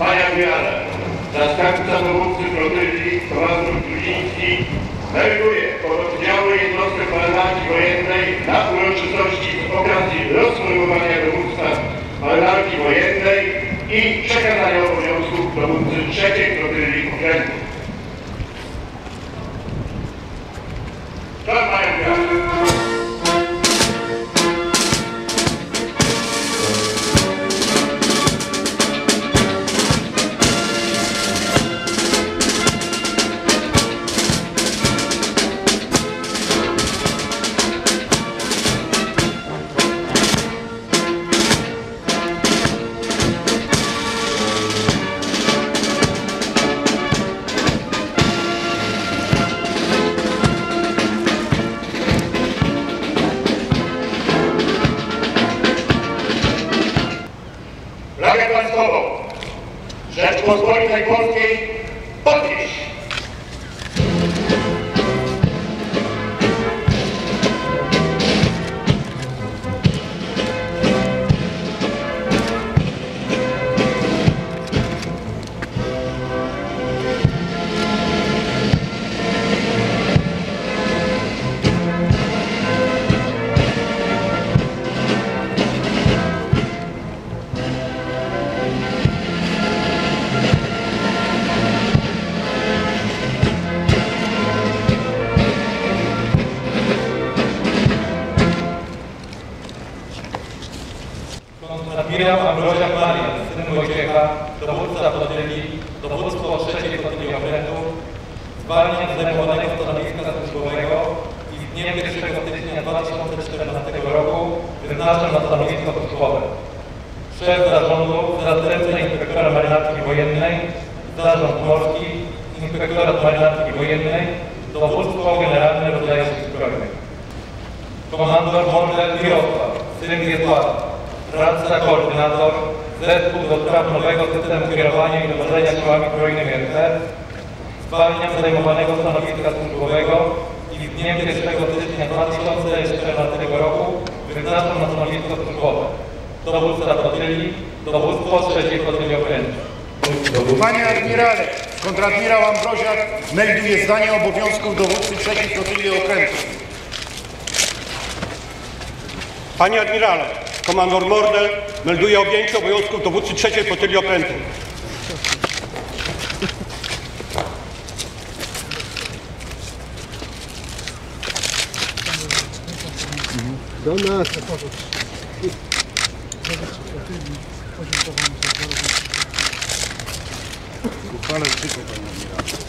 Pania Miara, zastępca dowódcy flotylli komandor Gruziński melduje pododdziały jednostek marynarki wojennej na uroczystości z okazji rozformowania dowództwa marynarki wojennej i przekazania obowiązków dowódcy trzeciej flotylli okrętu. Posbónica y Konradmirał Ambrozia Marian, syn Wojciecha, dowódca flotylli, dowództwo trzeciej flotylli okrętu, zwalniam z zajmowanego stanowiska służbowego i z dniem 1 stycznia 2014 roku wyznaczam na stanowisko służbowe. Szef zarządu, zastępca inspektora marynarki wojennej, zarząd morski, inspektorat marynarki wojennej, dowództwo generalne rodzajów zbrojnych. Komandor Mordel Mirosław, syn Wiesława, radca koordynator, zespół do spraw nowego systemu kierowania i dowodzenia siłami zbrojnymi RP, zwalniam zajmowanego stanowiska służbowego i z dniem 1 stycznia 2014 roku wyznaczam na stanowisko służbowe. Dowódca flotylli, dowództwo trzeciej flotylli okrętu. Panie admirale, kontradmirał Ambroziak melduje zdanie obowiązków dowódcy trzeciej flotylli okrętu. Panie admirale, komandor Mordel melduje objęcie obowiązków dowódcy trzeciej flotylli okrętu. Uchwale zwykłe, panie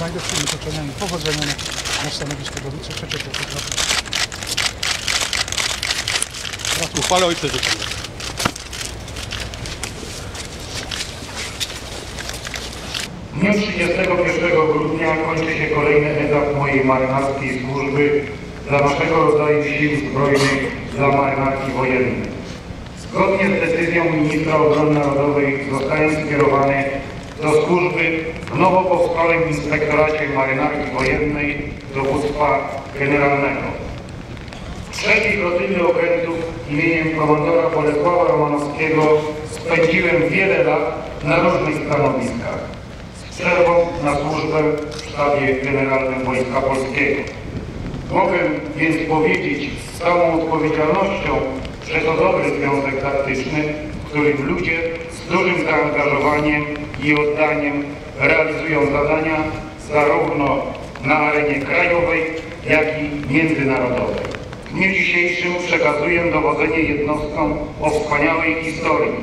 admirale. z najlepszymi życzeniami powodzenia na, na stanowisku dowódcy trzeciego programu. Uchwale ojcze życzę. W dniu 31 grudnia kończy się kolejny etap mojej marynarskiej służby dla naszego rodzaju sił zbrojnych, dla marynarki wojennej. Zgodnie z decyzją ministra obrony narodowej zostałem skierowany do służby w nowo powstałym inspektoracie marynarki wojennej dowództwa generalnego. Trzeciej flotyli okrętów imieniem komandora Bolesława Romanowskiego spędziłem wiele lat na różnych stanowiskach z przerwą na służbę w sztabie generalnym Wojska Polskiego. Mogę więc powiedzieć z całą odpowiedzialnością, że to dobry związek taktyczny, w którym ludzie z dużym zaangażowaniem i oddaniem realizują zadania zarówno na arenie krajowej, jak i międzynarodowej. W dniu dzisiejszym przekazuję dowodzenie jednostkom o wspaniałej historii,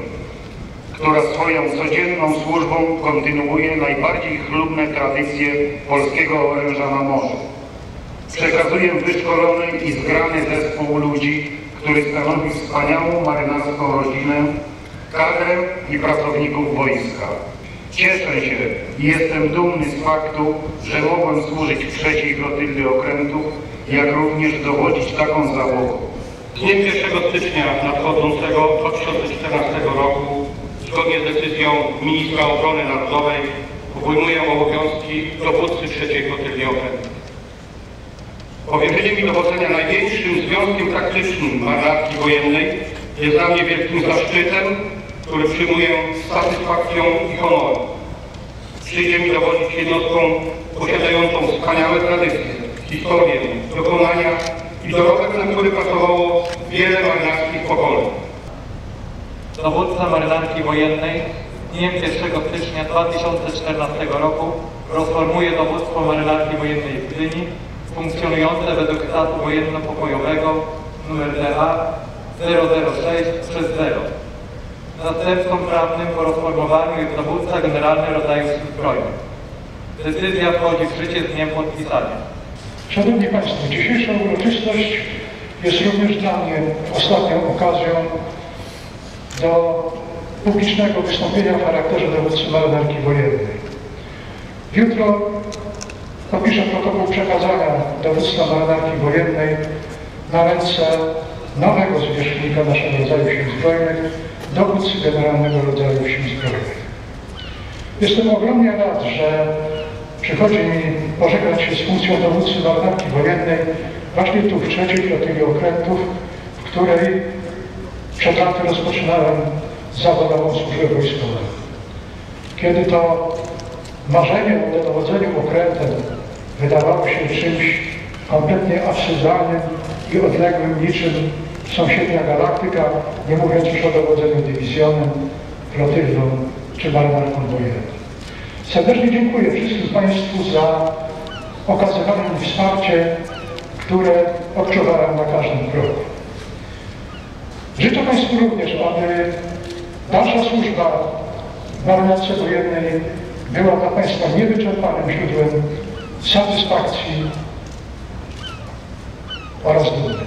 która swoją codzienną służbą kontynuuje najbardziej chlubne tradycje polskiego oręża na morzu. Przekazuję wyszkolony i zgrany zespół ludzi, który stanowi wspaniałą marynarską rodzinę, kadrę i pracowników wojska. Cieszę się i jestem dumny z faktu, że mogłem służyć w trzeciej flotyli okrętów, jak również dowodzić taką załogą. Dniem 1 stycznia nadchodzącego 2014 roku, zgodnie z decyzją ministra obrony narodowej, obejmuję obowiązki dowódcy trzeciej flotyli okrętu. Powierzenie mi dowodzenia największym związkiem taktycznym marynarki wojennej jest dla mnie wielkim zaszczytem, który przyjmuję z satysfakcją i honorem. Przyjdzie mi dowodzić jednostką posiadającą wspaniałe tradycje, historię, dokonania i dorobek, na który pracowało wiele marynarskich pokoleń. Dowódca marynarki wojennej dniem 1 stycznia 2014 roku rozformuje dowództwo marynarki wojennej w Gdyni funkcjonujące według statu wojenno-pokojowego nr DA 006 przez 0. Następcą prawnym po rozformowaniu jest dowódca generalny rodzaju sił zbrojnych. Decyzja wchodzi w życie z dniem podpisania. Szanowni Państwo, dzisiejsza uroczystość jest również dla mnie ostatnią okazją do publicznego wystąpienia w charakterze dowódcy marynarki wojennej. Jutro podpiszę protokół przekazania dowództwa marynarki wojennej na ręce nowego zwierzchnika naszego rodzaju sił zbrojnych, dowódcy generalnego rodzaju sił zbrojnych. Jestem ogromnie rad, że przychodzi mi pożegnać się z funkcją dowódcy marynarki wojennej właśnie tu w trzeciej flotyli okrętów, w której przed laty rozpoczynałem zawodową służbę wojskową. Kiedy to marzenie o dowodzeniu okrętem wydawało się czymś kompletnie absurdalnym i odległym niczym sąsiednia galaktyka, nie mówiąc już o dowodzeniu dywizjonem, flotylą czy marynarką wojenną. Serdecznie dziękuję wszystkim Państwu za okazywane mi wsparcie, które odczuwałem na każdym kroku. Życzę Państwu również, aby dalsza służba w marynarce wojennej była dla Państwa niewyczerpanym źródłem satysfakcji oraz dumy.